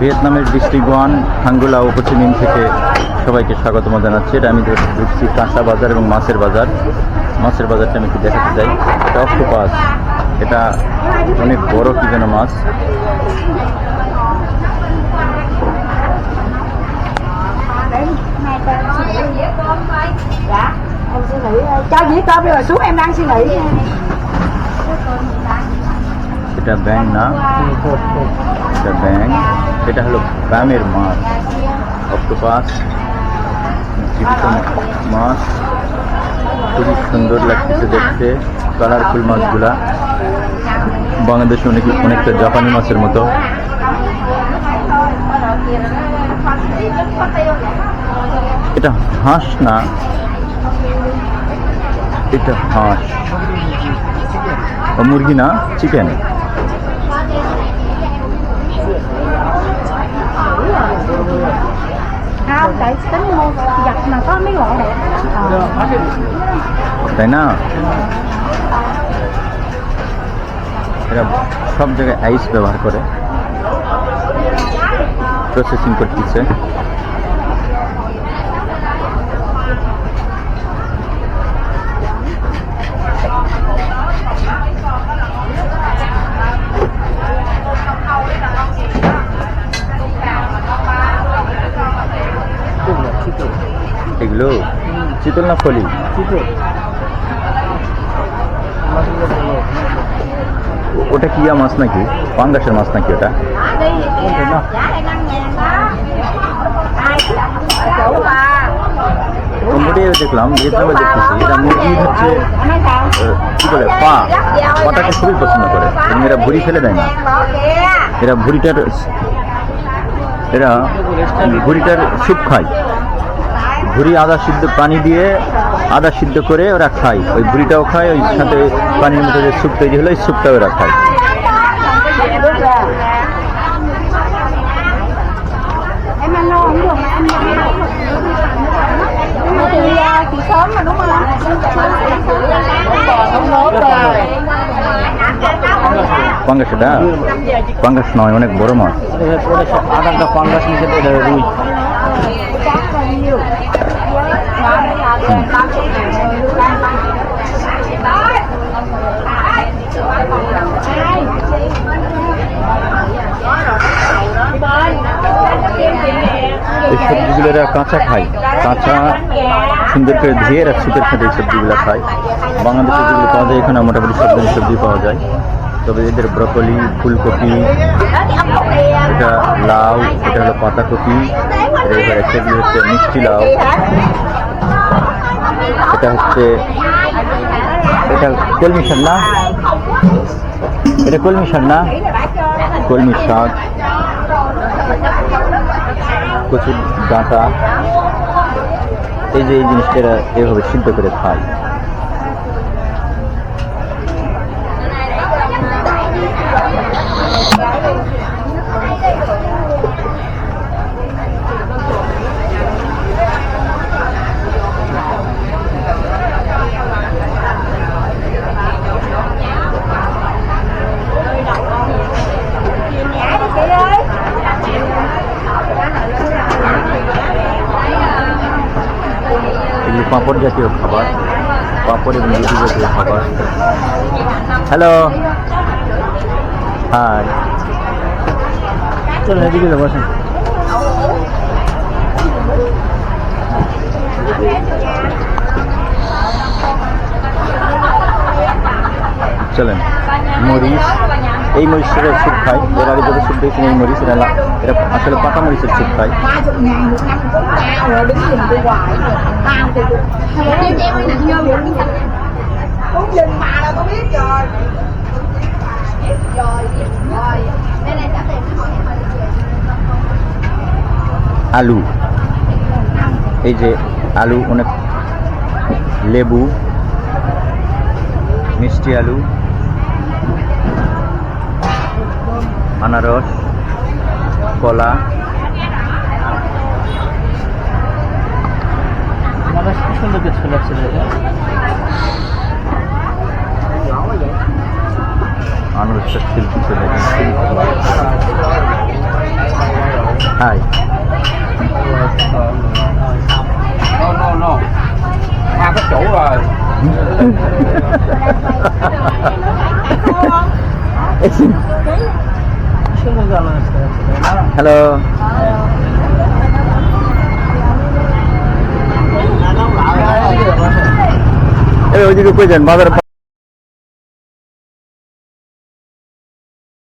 ভিয়েতনামের district one থাঙ্গুলা উপচিমিন থেকে সবাইকে স্বাগতম জানাচ্ছি। এটা আমি ঢুকছি কাঁচা বাজার এবং মাছের বাজার। মাছের বাজারটা আমি একটু দেখাতে চাই। এটা অক্টোপাস। এটা অনেক বড় কি যেন মাছ. এটা ব্যাং না? এটা ব্যাং এটা হলো গ্রামের মাছ, অক্টোপাস জীবিত মাছ। খুবই সুন্দর লাগতেছে দেখতে, কালারফুল মাছগুলা। বাংলাদেশে অনেক, অনেকটা জাপানি মাছের মতো। এটা হাঁস না? এটা হাঁস। মুরগি না? Chicken. Không, tại tính mua giặt mà có mấy loại đẹp. তাই না এরা সব জায়গায় আইস ব্যবহার করে প্রসেসিং করতেছে এগুলো চিতল না ফলি ওটা কিয়া মাছ নাকি পাঙ্গাসের মাছ নাকি ওটা Đi vậy kìa, giá đây 5 ngàn đó. Ai chủ bà. কম্বোডিয়ায় দেখলাম ভিয়েতনামে কি বলে পা পাটাকে খুবই পছন্দ করে এবং এরা ভুড়ি ফেলে দেয় না. এরা ভুড়িটার এরা ভুড়িটার স্যুপ খায় ভুড়ি আদা সিদ্ধ পানি দিয়ে আদা সিদ্ধ করে ওরা খায় ওই ভুড়িটাও খায়, ওই সাথে পানির মধ্যে যে স্যুপ তৈরি hলো ওই স্যুপটাও ওরা খায় sớm. পাঙ্গাস এটা পাঙ্গাস নয়, অনেক বড় মাছ পাঙ্গাস নিচে রুই? এই সবজিগুলো কাঁচা খায়। কাঁচা সুন্দর করে ধুয়ে এরা শীতের সাথে এই সবজিগুলো খায়। বাংলাদেশে যেগুলো পাওয়া যায়, এখানে মোটামুটি সব ধরনের সবজি পাওয়া যায়। তবে এদের ব্রকলি, ফুলকপি, এটা লাউ, এটা হলো পাতাকপি। এর এবার সেগুলো হচ্ছে মিষ্টি লাউ এটা হচ্ছে এটা কলমি শাক না? এটা কলমি শাক না? কলমি শাক। কচুর ডাঁটা। এই যে এই জিনিসটা এভাবে সিদ্ধ করে খায়। পাঁপড় জাতীয় খাবার, পাঁপড় এবং রুটি জাতীয় খাবার। হ্যালো হাই চলুন, এদিকে বসেন চলেন, মরিচ। এই মরিচের স্যুপ খাই। এর আগে যদি স্যুপ দিয়েছেন এই মরিচ এলাকা এটা আসলে পাকা মরিচের স্যুপ খাই। আলু। এই যে আলু, অনেক লেবু, মিষ্টি আলু। আনারস কলা আমার কি সুন্দর কিছু লাগছে এটা আনারসটা ছিল কিছু high No, no, no. Ba có chủ rồi. সুন্দর জানা আছে hello ওইদিকে কই যান? বাজার